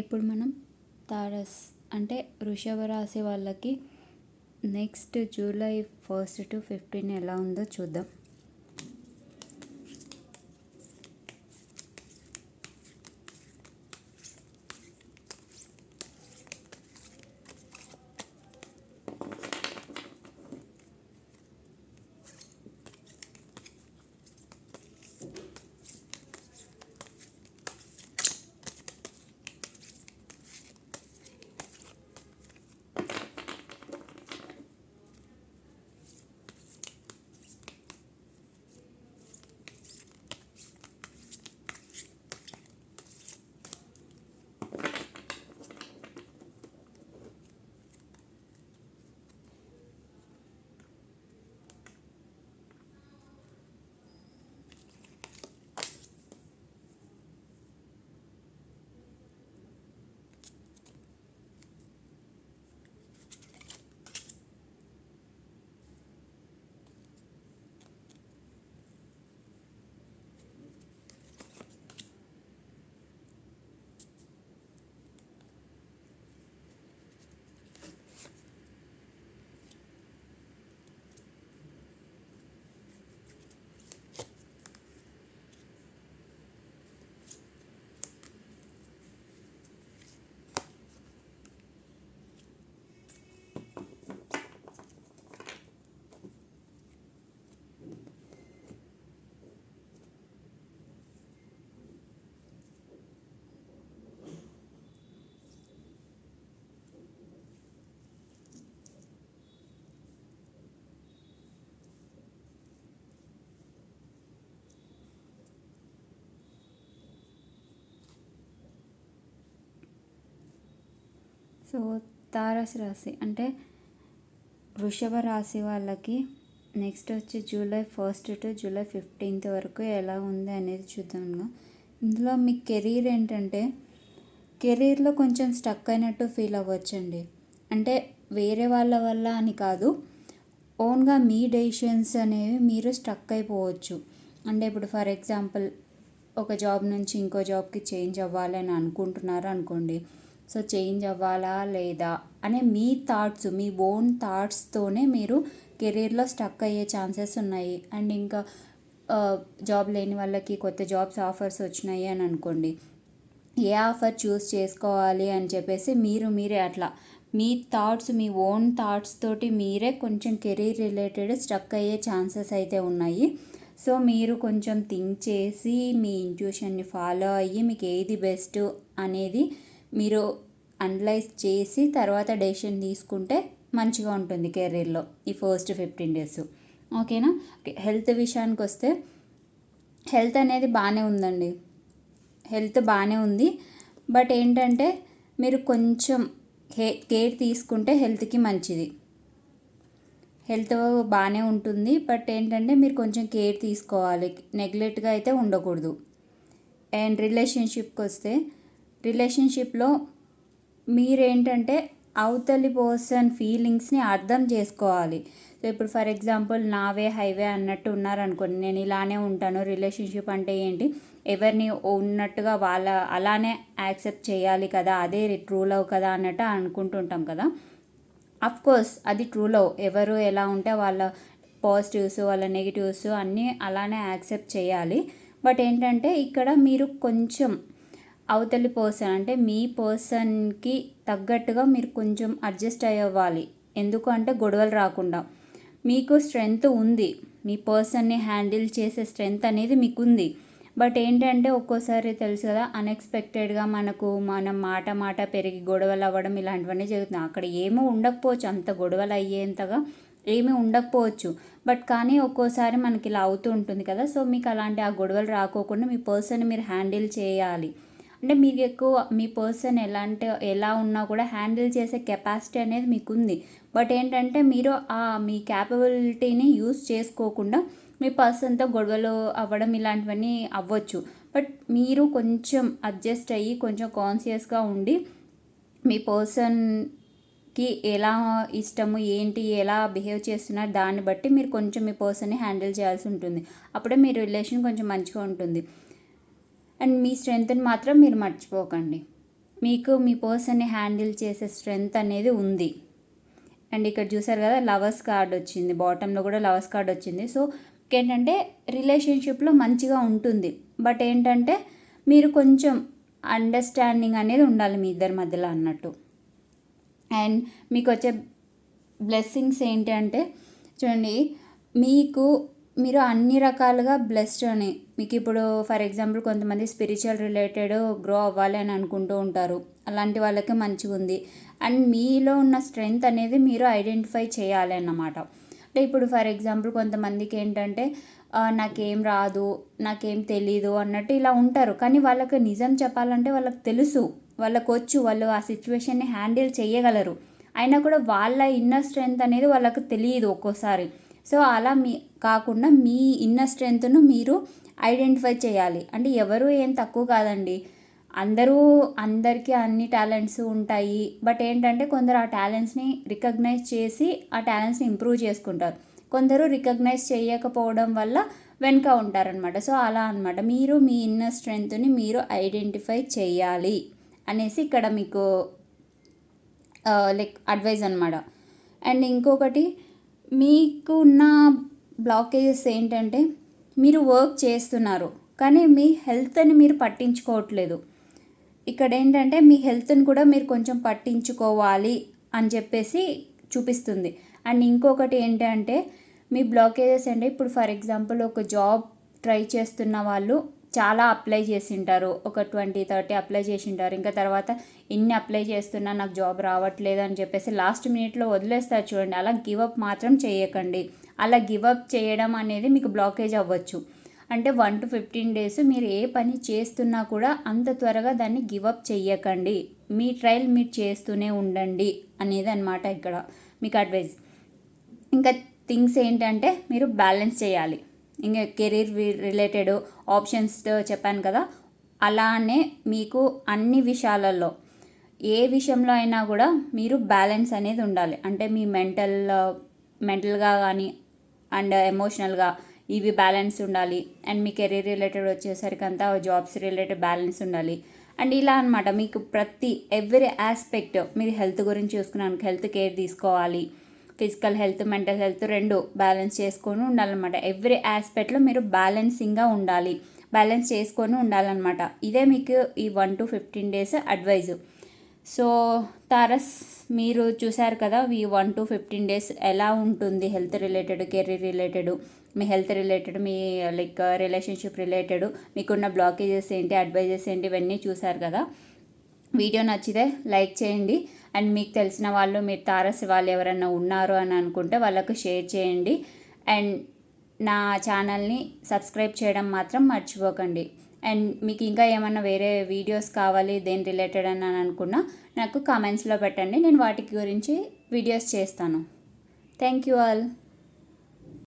ఇప్పుడు మనం తారస్ అంటే వృషభ రాశి వాళ్ళకి next July first to fifteen ఎలా ఉందో చూద్దాం. సో తారస్ రాశి అంటే వృషభ రాశి వాళ్ళకి నెక్స్ట్ వచ్చి July first to July fifteenth వరకు ఎలా ఉంది అనేది చూద్దాం ఇందులో మీ కెరీర్ ఏంటంటే కెరీర్లో కొంచెం స్టక్ అయినట్టు ఫీల్ అవ్వచ్చండి. అంటే వేరే వాళ్ళ వల్ల అని కాదు ఓన్గా మీ డెసిషన్స్ అనేవి మీరు స్టక్ అయిపోవచ్చు. అంటే ఇప్పుడు ఫర్ ఎగ్జాంపుల్ ఒక జాబ్ నుంచి ఇంకో జాబ్కి చేంజ్ అవ్వాలని అనుకుంటున్నారు అనుకోండి. సో చేంజ్ అవ్వాలా లేదా అనే మీ థాట్స్ మీ ఓన్ థాట్స్తోనే మీరు కెరీర్లో స్టక్ అయ్యే ఛాన్సెస్ ఉన్నాయి. అండ్ ఇంకా జాబ్ లేని వాళ్ళకి కొత్త జాబ్స్ ఆఫర్స్ వచ్చినాయి అని అనుకోండి. ఏ ఆఫర్ చూస్ చేసుకోవాలి అని చెప్పేసి మీరు మీరే అట్లా మీ థాట్స్ మీ ఓన్ థాట్స్ తోటి మీరే కొంచెం కెరీర్ రిలేటెడ్ స్టక్ అయ్యే ఛాన్సెస్ అయితే ఉన్నాయి. సో మీరు కొంచెం థింక్ చేసి మీ ఇంట్యూషన్ని ఫాలో అయ్యి మీకు ఏది బెస్ట్ అనేది మీరు అనలైజ్ చేసి తర్వాత డెసిషన్ తీసుకుంటే మంచిగా ఉంటుంది కెరీర్లో ఈ ఫస్ట్ ఫిఫ్టీన్ డేస్ ఓకేనా హెల్త్ విషయానికి వస్తే హెల్త్ అనేది బాగానే ఉందండి. హెల్త్ బాగానే ఉంది. బట్ ఏంటంటే మీరు కొంచెం హే కేర్ తీసుకుంటే హెల్త్కి మంచిది. హెల్త్ బాగానే ఉంటుంది. బట్ ఏంటంటే మీరు కొంచెం కేర్ తీసుకోవాలి. నెగ్లెక్ట్గా అయితే ఉండకూడదు. అండ్ రిలేషన్షిప్కి వస్తే రిలేషన్షిప్లో మీరేంటంటే అవతలి పర్సన్ ఫీలింగ్స్ని అర్థం చేసుకోవాలి. సో ఇప్పుడు ఫర్ ఎగ్జాంపుల్ నావే హైవే అన్నట్టు ఉన్నారనుకోండి నేను ఇలానే ఉంటాను రిలేషన్షిప్ అంటే ఏంటి? ఎవరిని ఉన్నట్టుగా వాళ్ళ అలానే యాక్సెప్ట్ చేయాలి కదా అదే ట్రూ లవ్ కదా అన్నట్టు అనుకుంటుంటాం కదా. అఫ్ కోర్స్ అది ట్రూ లవ్ ఎవరు ఎలా ఉంటే వాళ్ళ పాజిటివ్స్ వాళ్ళ నెగిటివ్స్ అన్నీ అలానే యాక్సెప్ట్ చేయాలి. బట్ ఏంటంటే ఇక్కడ మీరు కొంచెం అవతలి పర్సన్ అంటే మీ పర్సన్కి తగ్గట్టుగా మీరు కొంచెం అడ్జస్ట్ అవ్వాలి ఎందుకు అంటే గొడవలు రాకుండా. మీకు స్ట్రెంగ్త్ ఉంది. మీ పర్సన్ని హ్యాండిల్ చేసే స్ట్రెంగ్త్ అనేది మీకు ఉంది బట్ ఏంటంటే ఒక్కోసారి తెలుసు కదా అన్ఎక్స్పెక్టెడ్గా మనకు మనం మాట మాట పెరిగి గొడవలు అవ్వడం ఇలాంటివన్నీ జరుగుతున్నాయి. అక్కడ ఏమో ఉండకపోవచ్చు. అంత గొడవలు అయ్యేంతగా ఏమీ ఉండకపోవచ్చు. బట్ కానీ ఒక్కోసారి మనకి ఇలా అవుతూ ఉంటుంది కదా సో మీకు అలాంటి ఆ గొడవలు రాకోకుండా మీ పర్సన్ మీరు హ్యాండిల్ చేయాలి. అంటే మీకు ఎక్కువ మీ పర్సన్ ఎలాంటి ఎలా ఉన్నా కూడా హ్యాండిల్ చేసే కెపాసిటీ అనేది మీకు ఉంది బట్ ఏంటంటే మీరు ఆ మీ క్యాపబిలిటీని యూస్ చేసుకోకుండా మీ పర్సన్తో గొడవలు అవ్వడం ఇలాంటివన్నీ అవ్వచ్చు. బట్ మీరు కొంచెం అడ్జస్ట్ అయ్యి కొంచెం కాన్షియస్గా ఉండి మీ పర్సన్కి ఎలా ఇష్టము ఏంటి ఎలా బిహేవ్ చేస్తున్నారు దాన్ని బట్టి మీరు కొంచెం మీ పర్సన్ని హ్యాండిల్ చేయాల్సి ఉంటుంది. అప్పుడే మీ రిలేషన్ కొంచెం మంచిగా ఉంటుంది. అండ్ మీ స్ట్రెంగ్త్ని మాత్రం మీరు మర్చిపోకండి. మీకు మీ పర్సన్ని హ్యాండిల్ చేసే స్ట్రెంగ్త్ అనేది ఉంది. అండ్ ఇక్కడ చూసారు కదా లవర్స్ కార్డ్ వచ్చింది. బాటంలో కూడా లవర్స్ కార్డ్ వచ్చింది. సో ఏంటంటే రిలేషన్షిప్లో మంచిగా ఉంటుంది. బట్ ఏంటంటే మీరు కొంచెం అండర్స్టాండింగ్ అనేది ఉండాలి మీ ఇద్దరి మధ్యలో అన్నట్టు. అండ్ మీకు వచ్చే బ్లెస్సింగ్స్ ఏంటి అంటే చూడండి మీకు మీరు అన్ని రకాలుగా బ్లెస్డ్ అని. మీకు ఇప్పుడు ఫర్ ఎగ్జాంపుల్ కొంతమంది స్పిరిచువల్ రిలేటెడ్ గ్రో అవ్వాలి అని అనుకుంటూ ఉంటారు. అలాంటి వాళ్ళకి మంచిగా ఉంది అండ్ మీలో ఉన్న స్ట్రెంగ్త్ అనేది మీరు ఐడెంటిఫై చేయాలి అన్నమాట. అంటే ఇప్పుడు ఫర్ ఎగ్జాంపుల్ కొంతమందికి ఏంటంటే నాకేం రాదు నాకేం తెలీదు అన్నట్టు ఇలా ఉంటారు. కానీ వాళ్ళకి నిజం చెప్పాలంటే వాళ్ళకి తెలుసు. వాళ్ళకు వచ్చు వాళ్ళు ఆ సిచ్యువేషన్ని హ్యాండిల్ చేయగలరు. అయినా కూడా వాళ్ళ ఇన్నర్ స్ట్రెంగ్త్ అనేది వాళ్ళకి తెలియదు ఒక్కోసారి. సో అలా మీ కాకుండా మీ ఇన్నర్ స్ట్రెంగ్త్ను మీరు ఐడెంటిఫై చేయాలి. అంటే ఎవరు ఏం తక్కువ కాదండి. అందరూ అందరికీ అన్ని టాలెంట్స్ ఉంటాయి. బట్ ఏంటంటే కొందరు ఆ టాలెంట్స్ని రికగ్నైజ్ చేసి ఆ టాలెంట్స్ని ఇంప్రూవ్ చేసుకుంటారు. కొందరు రికగ్నైజ్ చేయకపోవడం వల్ల వెనుక ఉంటారనమాట సో అలా అనమాట మీరు మీ ఇన్నర్ స్ట్రెంగ్త్ని మీరు ఐడెంటిఫై చేయాలి అనేసి ఇక్కడ మీకు లైక్ అడ్వైజ్ అనమాట అండ్ ఇంకొకటి మీకు ఉన్న బ్లాకేజెస్ ఏంటంటే మీరు వర్క్ చేస్తున్నారు కానీ మీ హెల్త్ని మీరు పట్టించుకోవట్లేదు. ఇక్కడ ఏంటంటే మీ హెల్త్ని కూడా మీరు కొంచెం పట్టించుకోవాలి అని చెప్పేసి చూపిస్తుంది. అండ్ ఇంకొకటి ఏంటంటే మీ బ్లాకేజెస్ అంటే ఇప్పుడు ఫర్ ఎగ్జాంపుల్ ఒక జాబ్ ట్రై చేస్తున్న వాళ్ళు చాలా అప్లై చేసింటారు. ఒక ట్వంటీ థర్టీ అప్లై చేసింటారు. ఇంకా తర్వాత ఇన్ని అప్లై చేస్తున్నా నాకు జాబ్ రావట్లేదు అని చెప్పేసి లాస్ట్ మినిట్లో వదిలేస్తారు చూడండి. అలా గివప్ మాత్రం చేయకండి. అలా గివప్ చేయడం అనేది మీకు బ్లాకేజ్ అవ్వచ్చు. అంటే వన్ టు ఫిఫ్టీన్ డేస్ మీరు ఏ పని చేస్తున్నా కూడా అంత త్వరగా దాన్ని గివప్ చెయ్యకండి. మీ ట్రయల్ మీరు చేస్తూనే ఉండండి అనేది అనమాట ఇక్కడ మీకు అడ్వైజ్ ఇంకా థింగ్స్ ఏంటంటే మీరు బ్యాలెన్స్ చేయాలి. ఇంకా కెరీర్ రిలేటెడ్ ఆప్షన్స్ చెప్పాను కదా అలానే మీకు అన్ని విషయాలలో ఏ విషయంలో అయినా కూడా మీరు బ్యాలెన్స్ అనేది ఉండాలి. అంటే మీ మెంటల్ మెంటల్గా కానీ అండ్ ఎమోషనల్గా ఇవి బ్యాలెన్స్ ఉండాలి. అండ్ మీ కెరీర్ రిలేటెడ్ వచ్చేసరికి అంతా జాబ్స్ రిలేటెడ్ బ్యాలెన్స్ ఉండాలి. అండ్ ఇలా అనమాట మీకు ప్రతి ఎవ్రీ ఆస్పెక్ట్ మీరు హెల్త్ గురించి చూసుకున్నాను హెల్త్ కేర్ తీసుకోవాలి. ఫిజికల్ హెల్త్ మెంటల్ హెల్త్ రెండు బ్యాలెన్స్ చేసుకొని ఉండాలన్నమాట. ఎవ్రీ ఆస్పెక్ట్లో మీరు బ్యాలెన్సింగ్గా ఉండాలి. బ్యాలెన్స్ చేసుకొని ఉండాలన్నమాట. ఇదే మీకు ఈ one two fifteen days advice. So Taurus మీరు చూశారు కదా ఈ వన్ టు ఫిఫ్టీన్ డేస్ ఎలా ఉంటుంది హెల్త్ రిలేటెడ్ కెరీర్ రిలేటెడ్? మీ హెల్త్ రిలేటెడ్ మీ లైక్ రిలేషన్షిప్ రిలేటెడ్ మీకున్న బ్లాకేజెస్ ఏంటి అడ్వైజెస్ ఏంటి ఇవన్నీ చూశారు కదా? వీడియో నచ్చితే లైక్ చేయండి. అండ్ మీకు తెలిసిన వాళ్ళు మీరు తారసి వాళ్ళు ఎవరైనా ఉన్నారు అని అనుకుంటే వాళ్ళకు షేర్ చేయండి. అండ్ నా ఛానల్ని సబ్స్క్రైబ్ చేయడం మాత్రం మర్చిపోకండి. అండ్ మీకు ఇంకా ఏమన్నా వేరే వీడియోస్ కావాలి దేని రిలేటెడ్ అని అనుకున్నా నాకు కామెంట్స్లో పెట్టండి. నేను వాటి గురించి వీడియోస్ చేస్తాను. Thank you all.